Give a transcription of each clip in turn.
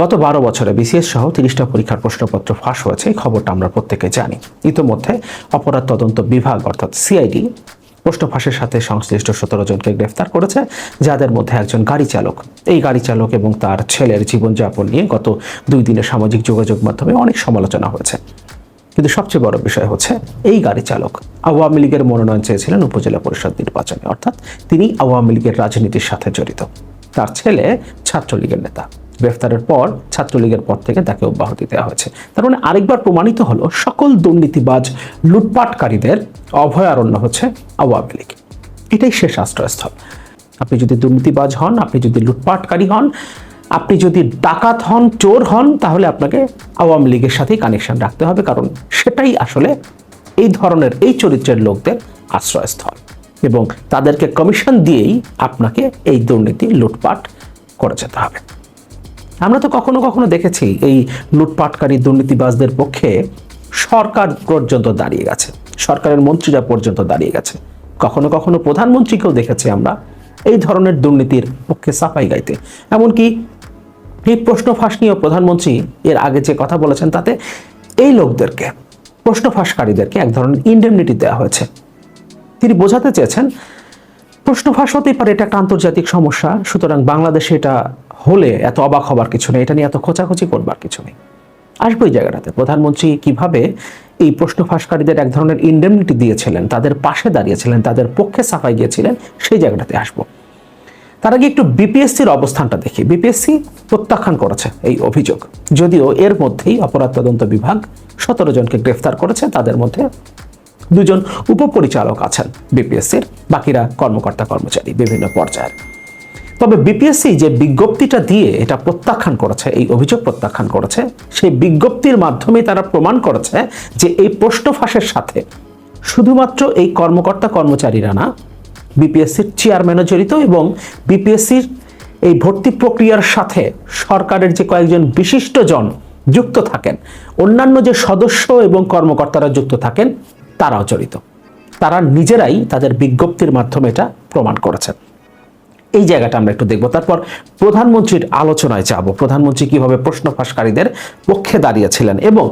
গত বারো বছরে বিসিএস সহ তিরিশটা পরীক্ষার প্রশ্নপত্র ফাঁস হয়েছে, এই খবরটা আমরা প্রত্যেকে জানি। ইতোমধ্যে অপরাধ তদন্ত বিভাগ, অর্থাৎ সিআইডি প্রশ্ন ফাঁসের সাথে সংশ্লিষ্ট সতেরো জনকে গ্রেফতার করেছে, যাদের মধ্যে একজন গাড়ি চালক। এই গাড়ি চালক এবং তার ছেলের জীবনযাপন নিয়ে গত দুই দিনের সামাজিক যোগাযোগ মাধ্যমে অনেক সমালোচনা হয়েছে। কিন্তু সবচেয়ে বড় বিষয় হচ্ছে, এই গাড়ি চালক আওয়ামী লীগের মনোনয়ন চেয়েছিলেন উপজেলা পরিষদ নির্বাচনে, অর্থাৎ তিনি আওয়ামী লীগের রাজনীতির সাথে জড়িত। তার ছেলে ছাত্রলীগের নেতা। গ্রেফতারের পর ছাত্রলীগের পর থেকে তাকে অব্যাহতি দেওয়া হয়েছে। তার মানে আরেকবার প্রমাণিত হলো সকল দুর্নীতিবাজ লুটপাটকারীদের অভয়ারণ্য হচ্ছে আওয়ামী লীগ। এটাই শেষ আশ্রয়স্থল। আপনি যদি দুর্নীতিবাজ হন, আপনি যদি লুটপাটকারী হন, আপনি যদি ডাকাত হন, চোর হন, তাহলে আপনাকে আওয়ামী লীগের সাথেই কানেকশন রাখতে হবে, কারণ সেটাই আসলে এই ধরনের, এই চরিত্রের লোকদের আশ্রয়স্থল। এবং তাদেরকে কমিশন দিয়েই আপনাকে এই দুর্নীতি, লুটপাট করে যেতে হবে। আমরা তো কখনো কখনো দেখেছি এই লুটপাটকারী দুর্নীতিবাজদের পক্ষে সরকার পর্যন্ত দাঁড়িয়ে গেছে, সরকারের মন্ত্রীরা পর্যন্ত দাঁড়িয়ে গেছে। কখনো কখনো প্রধানমন্ত্রীকেও দেখেছি আমরা এই ধরনের দুর্নীতির পক্ষে সাফাই গাইতে। এমনকি এই প্রশ্ন ফাঁস নিয়েও প্রধানমন্ত্রী এর আগে যে কথা বলেছেন তাতে এই লোকদেরকে প্রশ্ন ফাঁসকারীদেরকে এক ধরনের ইন্ডেমনিটি দেওয়া হয়েছে। তিনি বোঝাতে চেয়েছেন প্রশ্ন ফাঁস হতেই পারে এটা একটা আন্তর্জাতিক সমস্যা, সুতরাং বাংলাদেশে এটা হলে এত অবাক হবার কিছু নেই, এটা নিয়ে এত খোঁচাখুচি করবার কিছু নেই। আসব এই জায়গাটাতে। প্রধানমন্ত্রী কীভাবে এই প্রশ্ন ফাঁসকারীদের এক ধরনের ইন্ডেমনিটি দিয়েছিলেন, তাদের পাশে দাঁড়িয়েছিলেন, তাদের পক্ষে সাফাই গিয়েছিলেন, সেই জায়গাটাতে আসব। তার আগে একটু বিপিএসসির অবস্থানটা দেখি। বিপিএসসি প্রত্যাখ্যান করেছে এই অভিযোগ। যদিও এর মধ্যেই অপরাধ তদন্ত বিভাগ সতেরো জনকে গ্রেফতার করেছে, তাদের মধ্যে দুজন উপপরিচালক আছেন বিপিএসসির বাকিরা কর্মকর্তা কর্মচারী বিভিন্ন পর্যায়ের। তবে বিপিএসসি যে বিজ্ঞপ্তিটা দিয়ে এটা প্রত্যাখ্যান করেছে, এই অভিযোগ প্রত্যাখ্যান করেছে, সেই বিজ্ঞপ্তির মাধ্যমে তারা প্রমাণ করেছে যে এই প্রশ্ন ফাঁসের সাথে শুধুমাত্র এই কর্মকর্তা কর্মচারীরা না বিপিএসসির চেয়ারম্যানও জড়িত এবং বিপিএসসির এই ভর্তি প্রক্রিয়ার সাথে সরকারের যে কয়েকজন বিশিষ্ট জন যুক্ত থাকেন, অন্যান্য যে সদস্য এবং কর্মকর্তারা যুক্ত থাকেন, তারাও জড়িত। তারা নিজেরাই তাদের বিজ্ঞপ্তির মাধ্যমে এটা প্রমাণ করেছেন। এই জায়গাটা আমরা একটু দেখব। তারপর প্রধানমন্ত্রীর আলোচনায় যাব। প্রধানমন্ত্রী কীভাবে প্রশ্ন ফাঁসকারীদের পক্ষে দাঁড়িয়েছিলেন এবং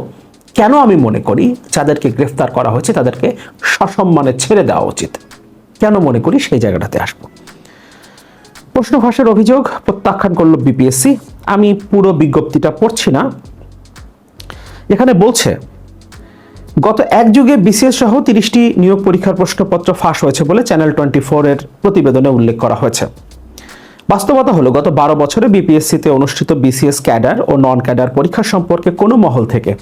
কেন আমি মনে করি যাদেরকে গ্রেফতার করা হয়েছে তাদেরকে সসম্মানে ছেড়ে দেওয়া উচিত। কেন মনে করি সেই জায়গাটাতে আসব। প্রশ্ন ফাঁসের অভিযোগ, প্রত্যাখ্যান করল বিপিএসসি। আমি পুরো বিজ্ঞপ্তিটা পড়ছি না। এখানে বলছে, গত এক যুগে বিসিএস সহ তিরিশটি নিয়োগ পরীক্ষার প্রশ্নপত্র ফাঁস হয়েছে বলে চ্যানেল টোয়েন্টি এর প্রতিবেদনে উল্লেখ করা হয়েছে। বাস্তবতা হলো, গত বারো বছরে বিপিএসসিতে অনুষ্ঠিত বিসিএস ক্যাডার ও নন ক্যাডার পরীক্ষা সম্পর্কে কোনো মহল থেকে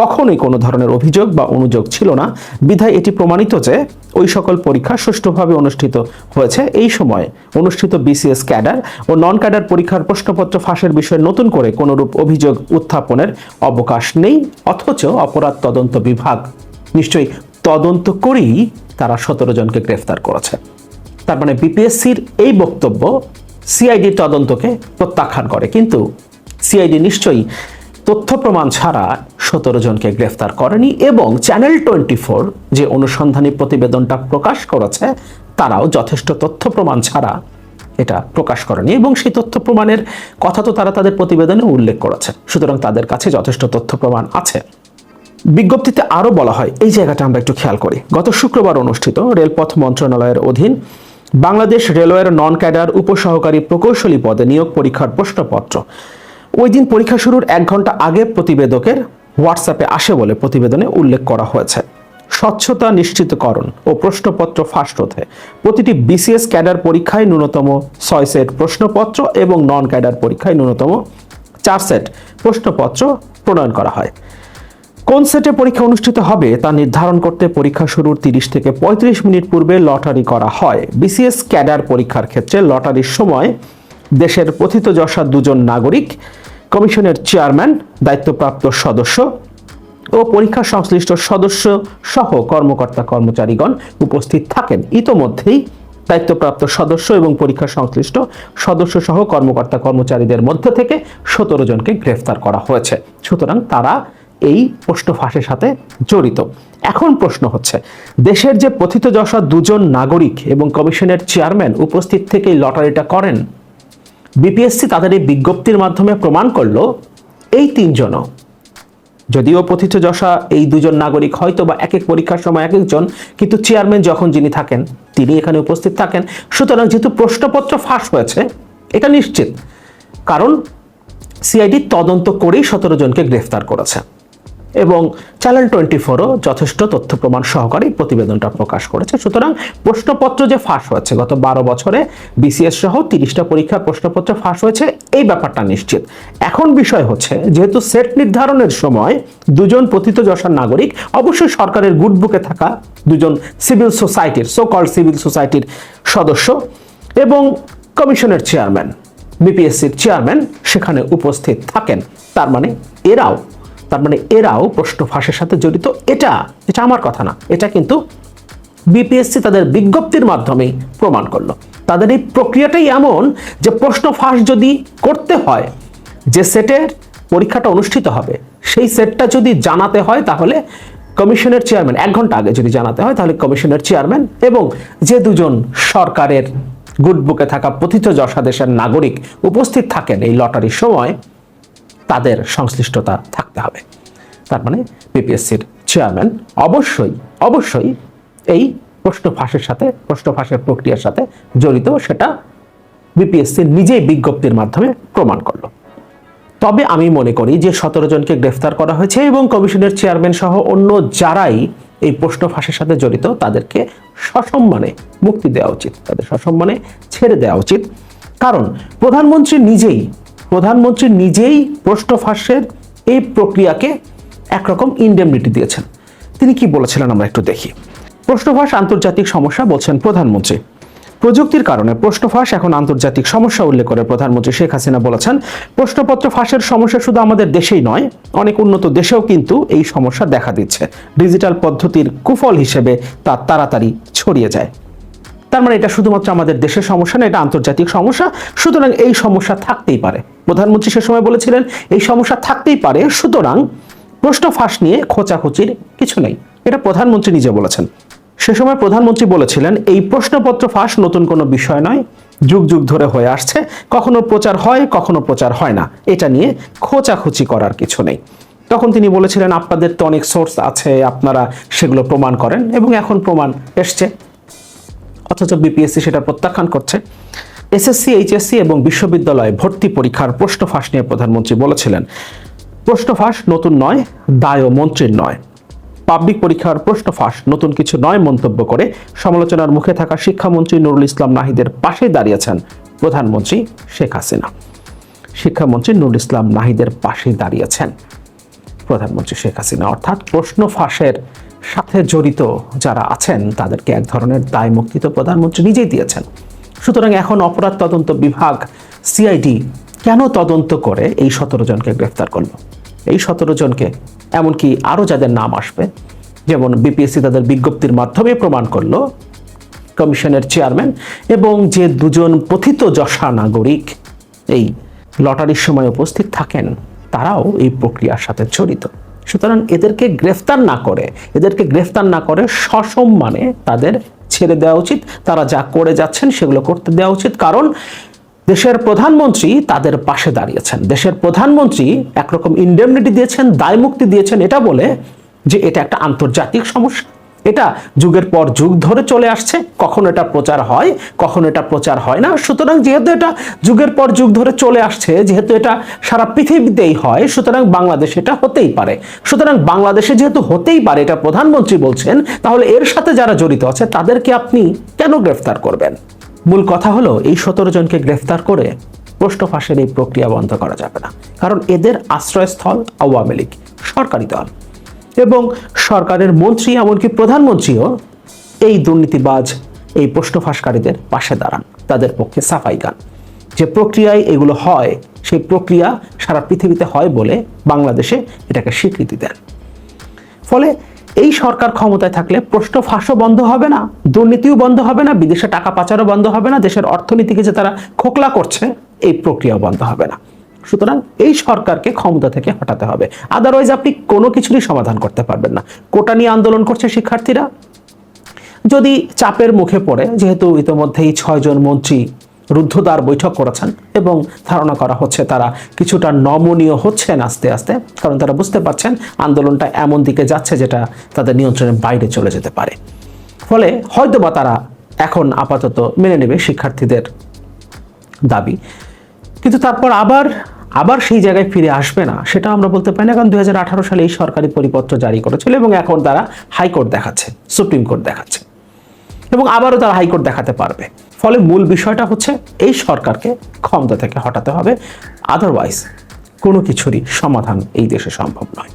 কখনোই কোনো ধরনের অভিযোগ বা অনুযোগ ছিল না। বিধায় এটি প্রমাণিত যে ওই সকল পরীক্ষা সুষ্ঠুভাবে অনুষ্ঠিত হয়েছে। এই সময়ে অনুষ্ঠিত বিসিএস ক্যাডার ও নন ক্যাডার পরীক্ষার প্রশ্নপত্র ফাঁসের বিষয়ে নতুন করে কোনোরূপ অভিযোগ উত্থাপনের অবকাশ নেই, অথচ অপরাধ তদন্ত বিভাগ নিশ্চয়ই তদন্ত করেই তারা সতেরো জনকে গ্রেফতার করেছে। তার মানে বিপিএসসির এই বক্তব্য সিআইডি তদন্তকে প্রত্যাখ্যান করে, কিন্তু সিআইডি নিশ্চয়ই তথ্য প্রমাণ ছাড়া সতেরো জনকে গ্রেফতার করেনি এবং চ্যানেল টোয়েন্টি ফোর যে অনুসন্ধানী প্রতিবেদনটা প্রকাশ করেছে, তারাও যথেষ্ট তথ্য প্রমাণ ছাড়া এটা প্রকাশ করেনি এবং সেই তথ্য প্রমাণের কথা তো তারা তাদের প্রতিবেদনে উল্লেখ করেছে। সুতরাং তাদের কাছে যথেষ্ট তথ্য প্রমাণ আছে। বিজ্ঞপ্তিতে আরও বলা হয়, এই জায়গাটা আমরা একটু খেয়াল করি। গত শুক্রবার অনুষ্ঠিত রেলপথ মন্ত্রণালয়ের অধীন বাংলাদেশ রেলওয়ের নন ক্যাডার উপসহকারী প্রকৌশলী পদে নিয়োগ পরীক্ষার প্রশ্নপত্র। ওই দিন পরীক্ষা শুরুর এক ঘণ্টা আগে প্রতিবেদকের হোয়াটসঅ্যাপে আসে বলে প্রতিবেদনে উল্লেখ করা হয়েছে। স্বচ্ছতা নিশ্চিতকরণ ও প্রশ্নপত্র ফাঁস রোধে প্রতিটি বিসিএস ক্যাডার পরীক্ষায় ন্যূনতম ছয় সেট প্রশ্নপত্র এবং নন ক্যাডার পরীক্ষায় ন্যূনতম চার সেট প্রশ্নপত্র প্রণয়ন করা হয়। কোন সেটে পরীক্ষা অনুষ্ঠিত হবে তা নির্ধারণ করতে পরীক্ষা শুরুর তিরিশ থেকে পঁয়ত্রিশ মিনিট পূর্বে লটারি করা হয়। বিসিএস ক্যাডার পরীক্ষার ক্ষেত্রে লটারির সময় দেশের প্রথিতযশা দুজন নাগরিক, কমিশনের চেয়ারম্যান, দায়িত্বপ্রাপ্ত সদস্য ও পরীক্ষা সংশ্লিষ্ট সদস্য সহ কর্মকর্তা কর্মচারীগণ উপস্থিত থাকেন। ইতোমধ্যেই দায়িত্বপ্রাপ্ত সদস্য এবং পরীক্ষা সংশ্লিষ্ট সদস্য সহ কর্মকর্তা কর্মচারীদের মধ্যে থেকে সতেরো জনকে গ্রেফতার করা হয়েছে। সুতরাং তারা এই প্রশ্ন ফাঁসের সাথে জড়িত। এখন প্রশ্ন হচ্ছে, দেশের যে প্রথিতযশা দুজন নাগরিক এবং কমিশনের চেয়ারম্যান উপস্থিত থেকে লটারিটা করেন, বিপিএসসি তাদের এই বিজ্ঞপ্তির মাধ্যমে প্রমাণ করল এই তিনজনও। যদিও পথিত যশা এই দুজন নাগরিক হয়তো বা এক এক পরীক্ষার সময় এক একজন, কিন্তু চেয়ারম্যান যখন যিনি থাকেন, তিনি এখানে উপস্থিত থাকেন। সুতরাং যেহেতু প্রশ্নপত্র ফাঁস হয়েছে, এটা নিশ্চিত। কারণ সিআইডি তদন্ত করেই সতেরো জনকে গ্রেফতার করেছে। এবং চ্যানেল টোয়েন্টি ফোরও যথেষ্ট তথ্য প্রমাণ সহকারে প্রতিবেদনটা প্রকাশ করেছে। সুতরাং প্রশ্নপত্র যে ফাঁস হয়েছে, গত বারো বছরে বিসিএস সহ তিরিশটা পরীক্ষার প্রশ্নপত্র ফাঁস হয়েছে, এই ব্যাপারটা নিশ্চিত। এখন বিষয় হচ্ছে, যেহেতু সেট নির্ধারণের সময় দুজন পতিত যশার নাগরিক, অবশ্যই সরকারের গুড বুকে থাকা দুজন সিভিল সোসাইটির সো কল্ড সিভিল সোসাইটির সদস্য এবং কমিশনের চেয়ারম্যান বিপিএসসির চেয়ারম্যান সেখানে উপস্থিত থাকেন। তার মানে এরাও তার মানে এরাও প্রশ্ন ফাঁসের সাথে জড়িত। এটা এটা আমার কথা না। এটা কিন্তু বিপিএসসি তাদের বিজ্ঞপ্তির মাধ্যমেই প্রমাণ করল। তাদের এই প্রক্রিয়াটাই এমন যে প্রশ্ন ফাঁস যদি করতে হয়, যে সেটের পরীক্ষাটা অনুষ্ঠিত হবে, সেই সেটটা যদি জানাতে হয় তাহলে কমিশনের চেয়ারম্যান, এক ঘণ্টা আগে যদি জানাতে হয় তাহলে কমিশনের চেয়ারম্যান এবং যে দুজন সরকারের গুড বুকে থাকা পথিত যশাদেশের নাগরিক উপস্থিত থাকেন এই লটারির সময় তাদের সংশ্লিষ্টতা থাকতে হবে। তার মানে বিপিএসসির চেয়ারম্যান অবশ্যই অবশ্যই এই প্রশ্ন ফাঁসের সাথে, প্রশ্ন ফাঁসের প্রক্রিয়ার সাথে জড়িত, সেটা বিপিএসসি নিজেই বিজ্ঞপ্তির মাধ্যমে প্রমাণ করল। তবে আমি মনে করি যে সতেরো জনকে গ্রেফতার করা হয়েছে এবং কমিশনের চেয়ারম্যান সহ অন্য যারাই এই প্রশ্ন ফাঁসের সাথে জড়িত, তাদেরকে সসম্মানে মুক্তি দেওয়া উচিত, তাদের সসম্মানে ছেড়ে দেওয়া উচিত। কারণ প্রধানমন্ত্রী নিজেই প্রধানমন্ত্রী নিজেই প্রশ্ন ফাঁসের এই প্রক্রিয়াকে একরকম ইন্ডেমনিটি দিয়েছেন। তিনি কি বলেছিলেন আমরা একটু দেখি। প্রশ্নফাঁস আন্তর্জাতিক সমস্যা বলছেন প্রধানমন্ত্রী। প্রযুক্তির কারণে প্রশ্ন ফাঁস এখন আন্তর্জাতিক সমস্যা উল্লেখ করে প্রধানমন্ত্রী শেখ হাসিনা বলেছেন, প্রশ্নপত্র ফাঁসের সমস্যা শুধু আমাদের দেশেই নয়, অনেক উন্নত দেশেও কিন্তু এই সমস্যা দেখা দিচ্ছে। ডিজিটাল পদ্ধতির কুফল হিসেবে তা তাড়াতাড়ি ছড়িয়ে যায়। তার মানে এটা শুধুমাত্র আমাদের দেশের সমস্যা না, এটা আন্তর্জাতিক সমস্যা। সুতরাং এই সমস্যা থাকতেই পারে। প্রধানমন্ত্রী সে সময় বলেছিলেন, এই সমস্যা থাকতেই পারে, সুতরাং প্রশ্ন ফাঁস নিয়ে খোঁচাখুচির কিছু নেই। এটা প্রধানমন্ত্রী নিজে বলেছেন। সে সময় প্রধানমন্ত্রী বলেছিলেন, এই প্রশ্নপত্র ফাঁস নতুন কোনো বিষয় নয়, যুগ যুগ ধরে হয়ে আসছে, কখনো প্রচার হয়, কখনো প্রচার হয় না। এটা নিয়ে খোঁচাখুচি করার কিছু নেই। তখন তিনি বলেছিলেন, আপনাদের তো অনেক সোর্স আছে, আপনারা সেগুলো প্রমাণ করেন, এবং এখন প্রমাণ এসছে। অথচ বিপিএসসি সেটা প্রত্যাখ্যান করছে। এসএসসি, এইচএসসি এবং বিশ্ববিদ্যালয়ে ভর্তি পরীক্ষার প্রশ্ন ফাঁস নিয়ে প্রধানমন্ত্রী বলেছিলেন। প্রশ্ন ফাঁস নতুন নয় দায়ও মন্ত্রীর নয়। পাবলিক পরীক্ষার প্রশ্ন ফাঁস নতুন কিছু নয় মন্তব্য করে সমালোচনার মুখে থাকা শিক্ষামন্ত্রী নুরুল ইসলাম নাহিদের পাশে দাঁড়িয়েছেন প্রধানমন্ত্রী শেখ হাসিনা। শিক্ষামন্ত্রী নুরুল ইসলাম নাহিদের পাশে দাঁড়িয়েছেন প্রধানমন্ত্রী শেখ হাসিনা। অর্থাৎ প্রশ্ন ফাঁসের সাথে জড়িত যারা আছেন, তাদেরকে এক ধরনের দায় মুক্তি তো প্রধানমন্ত্রী নিজেই দিয়েছেন। সুতরাং এখন অপরাধ তদন্ত বিভাগ সিআইডি কেন তদন্ত করে এই সতেরো জনকে গ্রেফতার করল? এই সতেরো জনকে এমনকি আরও যাদের নাম আসবে, যেমন বিপিএসসি তাদের বিজ্ঞপ্তির মাধ্যমে প্রমাণ করল, কমিশনের চেয়ারম্যান এবং যে দুজন পথিত যশা নাগরিক এই লটারির সময় উপস্থিত থাকেন, তারাও এই প্রক্রিয়ার সাথে জড়িত। সুতরাং এদেরকে গ্রেফতার না করে, এদেরকে গ্রেফতার না করে সসম্মানে তাদের ছেড়ে দেওয়া উচিত। তারা যা করে যাচ্ছেন সেগুলো করতে দেওয়া উচিত। কারণ দেশের প্রধানমন্ত্রী তাদের পাশে দাঁড়িয়েছেন। দেশের প্রধানমন্ত্রী একরকম ইন্ডেমনিটি দিয়েছেন, দায় মুক্তি দিয়েছেন এটা বলে যে এটা একটা আন্তর্জাতিক সমস্যা। এটা যুগের পর যুগ ধরে চলে আসছে, কখনো এটা প্রচার হয়, কখনো এটা প্রচার হয় না। সুতরাং যেহেতু এটা যুগের পর যুগ ধরে চলে আসছে, যেহেতু এটা সারা পৃথিবীতেই হয়, সুতরাং বাংলাদেশে এটা হতেই পারে। সুতরাং বাংলাদেশে যেহেতু হতেই পারে, এটা প্রধানমন্ত্রী বলছেন, তাহলে এর সাথে যারা জড়িত আছে, তাদেরকে আপনি কেন গ্রেফতার করবেন? মূল কথা হলো, এই সতেরো জনকে গ্রেফতার করে প্রশ্ন ফাঁসের এই প্রক্রিয়া বন্ধ করা যাবে না। কারণ এদের আশ্রয়স্থল আওয়ামী লীগ, সরকারি দল। এবং সরকারের মন্ত্রী এমনকি প্রধানমন্ত্রীও এই দুর্নীতিবাজ, এই প্রশ্ন ফাঁসকারীদের পাশে দাঁড়ান, তাদের পক্ষে সাফাই গান। যে প্রক্রিয়ায় এগুলো হয়, সেই প্রক্রিয়া সারা পৃথিবীতে হয় বলে বাংলাদেশে এটাকে স্বীকৃতি দেন। ফলে এই সরকার ক্ষমতায় থাকলে প্রশ্ন ফাঁসও বন্ধ হবে না, দুর্নীতিও বন্ধ হবে না, বিদেশে টাকা পাচারও বন্ধ হবে না, দেশের অর্থনীতিকে যে তারা খোকলা করছে, এই প্রক্রিয়াও বন্ধ হবে না। সুতরাং এই সরকারকে ক্ষমতা থেকে হটাতে হবে। আদারওয়াইজ আপনি কোনো কিছুরই সমাধান করতে পারবেন না। কোটা নিয়ে আন্দোলন করছে শিক্ষার্থীরা। যদি চাপের মুখে পড়ে, যেহেতু ইতোমধ্যেই ছয়জন মন্ত্রী রুদ্ধদ্বার বৈঠক করেছেন এবং ধারণা করা হচ্ছে তারা কিছুটা নমনীয় হচ্ছেন আস্তে আস্তে, কারণ তারা বুঝতে পারছেন আন্দোলনটা এমন দিকে যাচ্ছে যেটা তাদের নিয়ন্ত্রণের বাইরে চলে যেতে পারে। ফলে হয়তোবা তারা এখন আপাতত মেনে নেবে শিক্ষার্থীদের দাবি। কিন্তু তারপর আবার আবার সেই জায়গায় ফিরে আসবে না। সেটা আমরা বলতে পারি না, কারণ দু হাজার আঠারো সালে এই সরকারি পরিপত্র জারি করেছিল এবং এখন তারা হাইকোর্ট দেখাচ্ছে, সুপ্রিম কোর্ট দেখাচ্ছে। এবং আবারও তারা হাইকোর্ট দেখাতে পারবে। ফলে মূল বিষয়টা হচ্ছে, এই সরকারকে ক্ষমতা থেকে হটাতে হবে। আদারওয়াইজ কোনো কিছুরই সমাধান এই দেশে সম্ভব নয়।